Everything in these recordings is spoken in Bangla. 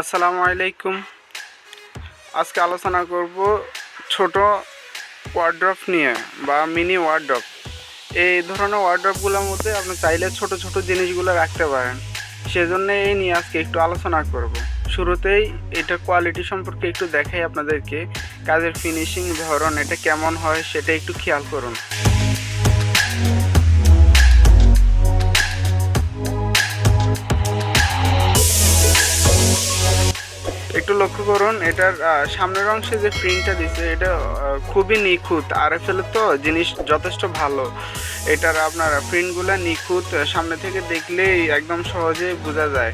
আসসালামু আলাইকুম। আজকে আলোচনা করব ছোট ওয়ার্ড্রপ নিয়ে বা মিনি ওয়ার্ড্রপ এই ধরনের ওয়ার্ড্রপগুলোর মধ্যে আপনি চাইলে ছোট ছোট জিনিসগুলো রাখতে পারেন। সেজন্য এই নিয়ে আজকে একটু আলোচনা করব। শুরুতেই এটা কোয়ালিটি সম্পর্কে একটু দেখাই আপনাদেরকে। কাজের ফিনিশিং ধরন, এটা কেমন হয় সেটা একটু খেয়াল করুন। লক্ষ্য করুন, এটার সামনের অংশে যে প্রিন্টটা দিছে, এটা খুবই নিখুঁত। আর এফ তো জিনিস যথেষ্ট ভালো। এটার আপনার প্রিন্টগুলো নিখুঁত সামনে থেকে দেখলেই একদম সহজে বোঝা যায়।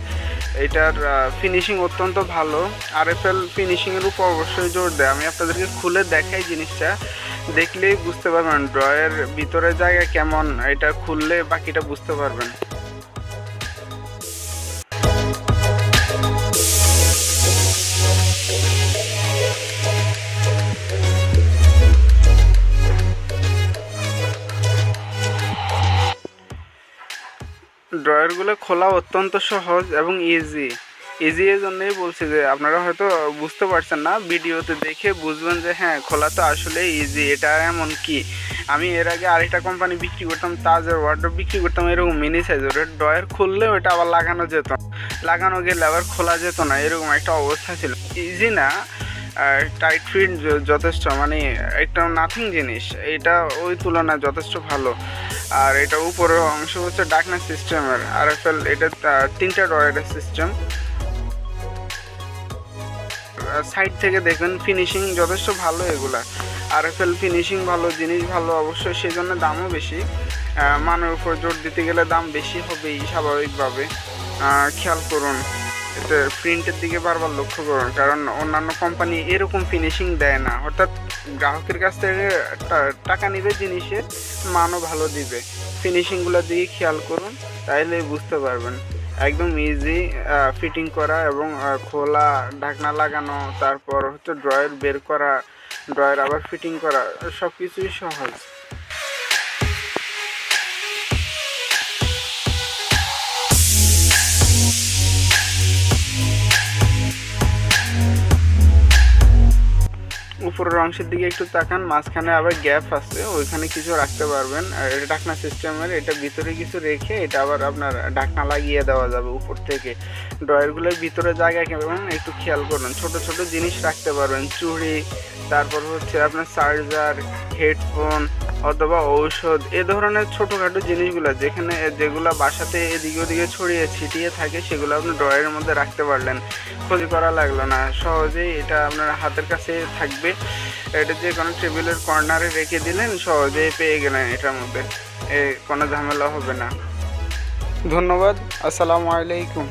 এটার ফিনিশিং অত্যন্ত ভালো। আর এফ এল ফিনিশিংয়ের উপর অবশ্যই জোর দেয়। আমি আপনাদেরকে খুলে দেখাই জিনিসটা। দেখলেই বুঝতে পারবেন ড্রয়ের ভিতরে জায়গা কেমন, এটা খুললে বাকিটা বুঝতে পারবেন। ড্রয়ারগুলো খোলা অত্যন্ত সহজ এবং ইজি ইজি এর জন্যই বলছি যে, আপনারা হয়তো বুঝতে পারছেন না, ভিডিওতে দেখে বুঝবেন যে হ্যাঁ খোলা তো আসলে ইজি এটা এমন কি? আমি এর আগে আরেকটা কোম্পানি বিক্রি করতাম, তাজের ওয়ার্ড্রপ বিক্রি করতাম, এরকম মিনি সাইজের ড্রয়ার খুললে ওটা আবার লাগানো যেত। লাগানো গেলে আবার খোলা যেত না, এরকম একটা অবস্থা ছিল। ইজি না টাইট ফিট যথেষ্ট মানে একটা নাথিং জিনিস, এটা ওই তুলনায় যথেষ্ট ভালো। আর এটা উপরের অংশ হচ্ছে ডাকনা সিস্টেমের আর এল এটা তিনটা ড্রয়ারের সিস্টেম সাইড থেকে দেখবেন ফিনিশিং যথেষ্ট ভালো এগুলা। আর এফ এল ফিনিশিং ভালো, জিনিস ভালো অবশ্যই সেই জন্য দামও বেশি। মানের উপর জোর দিতে গেলে দাম বেশি হবেই স্বাভাবিকভাবে। খেয়াল করুন। প্রিন্টের দিকে বারবার লক্ষ্য করুন, কারণ অন্যান্য কোম্পানি এরকম ফিনিশিং দেয় না। অর্থাৎ গ্রাহকের কাছ থেকে টাকা নেবে জিনিসের মানও ভালো দিবে। ফিনিশিংগুলোর দিকে খেয়াল করুন, তাইলে বুঝতে পারবেন। একদম ইজি ফিটিং করা এবং খোলা, ঢাকনা লাগানো, তারপর হচ্ছে ড্রয়ার বের করা ড্রয়ার আবার ফিটিং করা সব কিছুই সহজ। উপরের অংশের দিকে একটু তাকান, মাঝখানে আবার গ্যাপ আছে, ওইখানে কিছু রাখতে পারবেন। আর এটা ঢাকনা সিস্টেমের এটা ভিতরে কিছু রেখে এটা আবার আপনার ঢাকনা লাগিয়ে দেওয়া যাবে উপর থেকে। ড্রয়ারগুলোর ভিতরে জায়গা কেমন একটু খেয়াল করবেন ছোট ছোট জিনিস রাখতে পারবেন, চুড়ি, তারপর হচ্ছে আপনার চার্জার হেডফোন অথবা ঔষধ, এ ধরনের ছোটোখাটো জিনিসগুলো যেখানে যেগুলো বাসাতে এদিকে ওদিকে ছড়িয়ে ছিটিয়ে থাকে, সেগুলো আপনি ড্রয়ের মধ্যে রাখতে পারলেন। ক্ষতি করা লাগল না। সহজেই এটা আপনার হাতের কাছে থাকবে। এটা যে কোনো টেবিলের কর্নারে রেখে দিলেন, সহজেই পেয়ে গেলেন এটার মধ্যে। এ কোনো ঝামেলা হবে না। ধন্যবাদ। আসসালামু আলাইকুম।